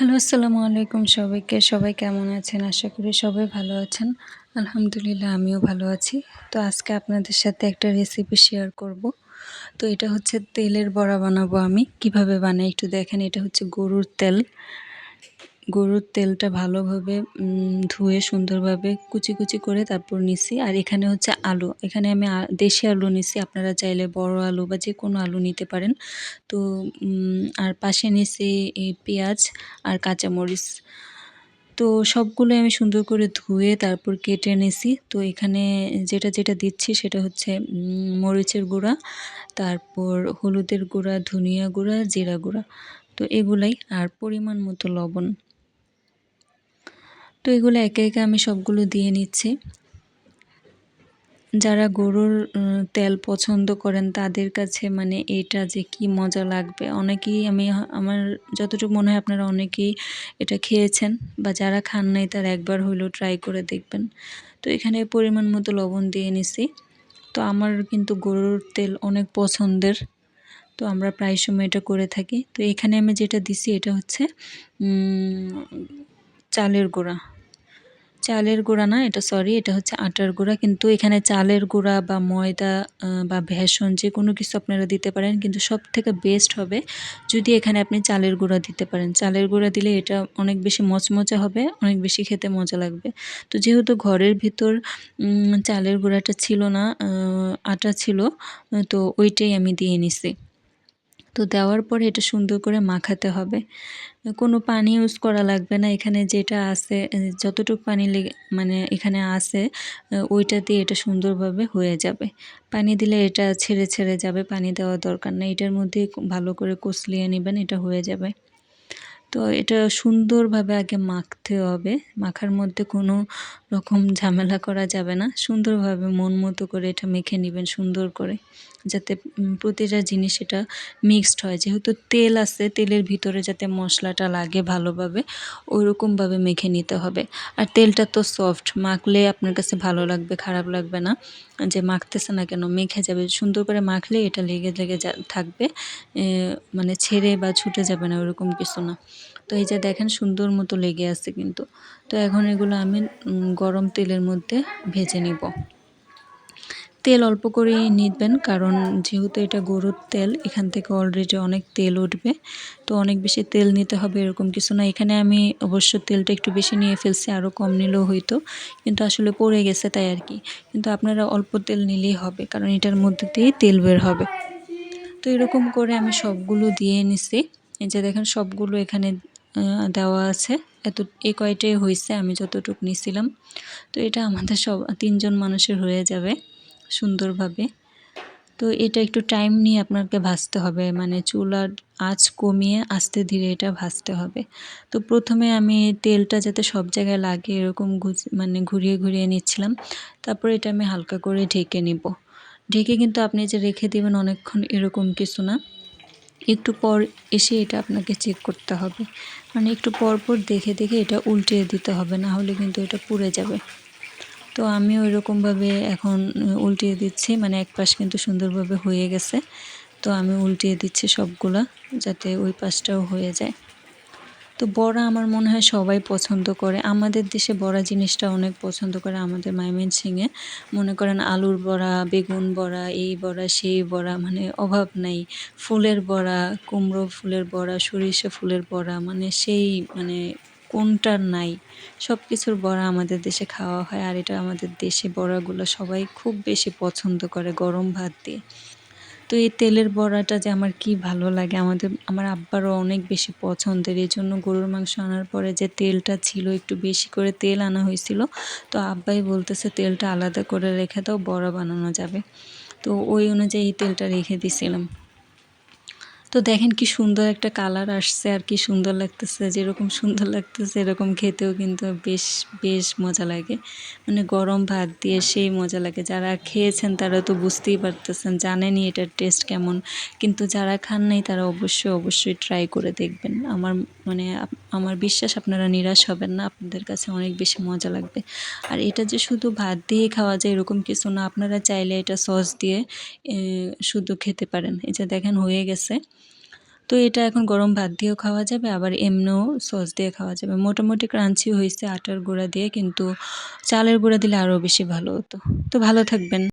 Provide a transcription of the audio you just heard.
Hello আসসালামু আলাইকুম সবাইকে। সবাই কেমন আছেন? আশা করি সবাই ভালো আছেন। আলহামদুলিল্লাহ, আমিও ভালো আছি। তো আজকে আপনাদের সাথে একটা রেসিপি শেয়ার করব। তো এটা হচ্ছে তেলের বড়া বানাবো আমি। কীভাবে বানাই একটু দেখেন। এটা হচ্ছে গরুর তেল। গরুর তেলটা ভালোভাবে ধুয়ে সুন্দরভাবে কুচি কুচি করে তারপর নিছি। আর এখানে হচ্ছে আলু। এখানে আমি দেশি আলু নিছি। আপনারা চাইলে বড় আলু বা যে কোনো আলু নিতে পারেন। তো আর পাশে নিছি পেঁয়াজ আর কাঁচামরিচ। তো সবগুলো আমি সুন্দর করে ধুয়ে তারপর কেটে নিছি। তো, এখানে যেটা যেটা দিচ্ছি সেটা হচ্ছে মরিচের গুঁড়া, তারপর হলুদের গুঁড়া, ধনিয়া গুঁড়া, জিরা গুঁড়া। তো, এগুলাই। আর পরিমাণ মতো লবণ। তো এগুলো একে একে আমি সবগুলো দিয়ে নিচ্ছি। যারা গরুর তেল পছন্দ করেন তাদের কাছে মানে এটা যে কি মজা লাগবে। অনেকেই আমি আমার যতটুকু মনে হয় আপনারা অনেকেই এটা খেয়েছেন বা যারা খান নাই তারা একবার হইলেও ট্রাই করে দেখবেন। তো এখানে পরিমাণ মতো লবণ দিয়ে নিছি। তো আমার কিন্তু গরুর তেল অনেক পছন্দের। তো আমরা প্রায় সময় এটা করে থাকি। তো এখানে আমি যেটা দিছি এটা হচ্ছে চালের গুঁড়া। চালের গুঁড়া না, এটা সরি এটা হচ্ছে আটার গুঁড়া। কিন্তু এখানে চালের গুঁড়া বা ময়দা বা ভেষণ যে কোনো কিছু আপনারা দিতে পারেন, কিন্তু সব থেকে বেস্ট হবে যদি এখানে আপনি চালের গুঁড়া দিতে পারেন। চালের গুঁড়া দিলে এটা অনেক বেশি মচমচে হবে, অনেক বেশি খেতে মজা লাগবে। তো যেহেতু ঘরের ভিতর চালের গুঁড়াটা ছিল না আটা ছিল, তো ওইটাই আমি দিয়ে নিছি। তো দেওয়ার পরে এটা সুন্দর করে মাখাতে হবে। কোনো পানি ইউজ করা লাগবে না। এখানে যেটা আছে, যতটুকু পানি মানে এখানে আছে, ওইটা দিয়ে এটা সুন্দরভাবে হয়ে যাবে। পানি দিলে এটা ছেড়ে ছেড়ে যাবে। পানি দেওয়া দরকার নেই। এটার মধ্যে ভালো করে কষলিয়ে নেবেন, এটা হয়ে যাবে। তো এটা সুন্দরভাবে আগে মাখতে হবে। মাখার মধ্যে কোনো রকম ঝামেলা করা যাবে না। সুন্দরভাবে মন মতো করে এটা মেখে নেবেন সুন্দর করে, যাতে প্রতিটা জিনিস এটা মিক্সড হয়। যেহেতু তেল আছে, তেলের ভিতরে যাতে মশলাটা লাগে ভালোভাবে, ওইরকমভাবে মেখে নিতে হবে। আর তেলটা তো সফট মাখলে আপনার কাছে ভালো লাগবে, খারাপ লাগবে না। যে মাখতেছে না কেন, মেখে যাবে। সুন্দর করে মাখলে এটা লেগে লেগে থাকবে। মানে ছেড়ে বা ছুটে যাবে না, ওরকম কিছু না। তো এই যে দেখেন সুন্দর মতো লেগে আছে কিন্তু। তো এখন এগুলো আমি গরম তেলের মধ্যে ভেজে নিব। তেল অল্প করে নিবেন, কারণ যেহেতু এটা গরুর তেল, এখান থেকে অলরেডি অনেক তেল উঠবে। তো অনেক বেশি তেল নিতে হবে এরকম কিছু না। এখানে আমি অবশ্য তেলটা একটু বেশি নিয়ে ফেলছি আরও কম নিলেও হইতো কিন্তু আসলে পড়ে গেছে তাই আর কি। কিন্তু আপনারা অল্প তেল নিলেই হবে, কারণ এটার মধ্যে দিয়েই তেল বের হবে। তো এরকম করে আমি সবগুলো দিয়ে নিছি। এই যে দেখেন, সবগুলো এখানে দেওয়া আছে। এত, এই কয়টাই হয়েছে আমি যতটুকু নিছিলাম। তো এটা আমাদের সব, তিনজন মানুষের হয়ে যাবে। সুন্দরভাবে। তো এটা একটু টাইম নিয়ে আপনাকে ভাজতে হবে। মানে চুলার আঁচ কমিয়ে আস্তে ধীরে এটা ভাজতে হবে। তো প্রথমে আমি তেলটা যাতে সব জায়গায় লাগে, এরকম মানে ঘুরিয়ে ঘুরিয়ে নিচ্ছিলাম। তারপর এটা আমি হালকা করে ঢেকে নিব। ঢেকে কিন্তু আপনি যে রেখে দেবেন অনেকক্ষণ এরকম কিছু না। একটু পর এসে এটা আপনাকে চেক করতে হবে। মানে একটু পর পর দেখে দেখে এটা উল্টে দিতে হবে। না হলে কিন্তু এটা পুড়ে যাবে। তো আমি ওই রকমভাবে এখন উল্টিয়ে দিচ্ছি। মানে এক পাশ কিন্তু সুন্দরভাবে হয়ে গেছে। তো আমি উল্টিয়ে দিচ্ছি সবগুলা, যাতে ওই পাশটাও হয়ে যায়। তো বড়া আমার মনে হয় সবাই পছন্দ করে। আমাদের দেশে বড়া জিনিসটা অনেক পছন্দ করে, আমাদের মাইমেন সিংয়ে মনে করেন আলুর বড়া, বেগুন বড়া, এই বড়া, সেই বড়া মানে অভাব নাই। ফুলের বড়া, কুমড়ো ফুলের বড়া, সরিষা ফুলের বড়া মানে সেই মানে কোনটা নাই? সব কিছুর বড়া আমাদের দেশে খাওয়া হয় আর এটা আমাদের দেশে বড়াগুলো সবাই খুব বেশি পছন্দ করে গরম ভাত দিয়ে। তো এই তেলের বড়াটা যে আমার কি ভালো লাগে আমাদের, আমার আব্বারও অনেক বেশি পছন্দের। এই জন্য গরুর মাংস আনার পরে যে তেলটা ছিল, একটু বেশি করে তেল আনা হয়েছিল, তো আব্বাই বলতেছে তেলটা আলাদা করে রেখে দাও, বড়া বানানো যাবে। তো ওই অনুযায়ী তেলটা রেখে দিছিলাম। তো দেখেন কি সুন্দর একটা কালার আসছে আর কি সুন্দর লাগতেছে, যেরকম সুন্দর লাগতেছে, এরকম খেতেও কিন্তু বেশ বেশ মজা লাগে। মানে গরম ভাত দিয়ে সেই মজা লাগে। যারা খেয়েছেন তারা তো বুঝতেই পারতেছেন, জানেনই এটার টেস্ট কেমন। কিন্তু যারা খান নাই তারা অবশ্যই অবশ্যই ট্রাই করে দেখবেন। আমার মানে আমার বিশ্বাস আপনারা নিরাশ হবেন না, আপনাদের কাছে অনেক বেশি মজা লাগবে। আর এটা যে শুধু ভাত দিয়ে খাওয়া যায় এরকম কিছু না, আপনারা চাইলে এটা সস দিয়ে শুধু খেতে পারেন। এই যে দেখেন হয়ে গেছে। তো এটা এখন গরম ভাত দিয়েও খাওয়া যাবে, আবার এমনিও সস দিয়ে খাওয়া যাবে। মোটামুটি ক্রাঞ্চি হয়েছে আটার গুঁড়া দিয়ে, কিন্তু চালের গুঁড়া দিলে আরও বেশি ভালো হতো। তো ভালো থাকবেন।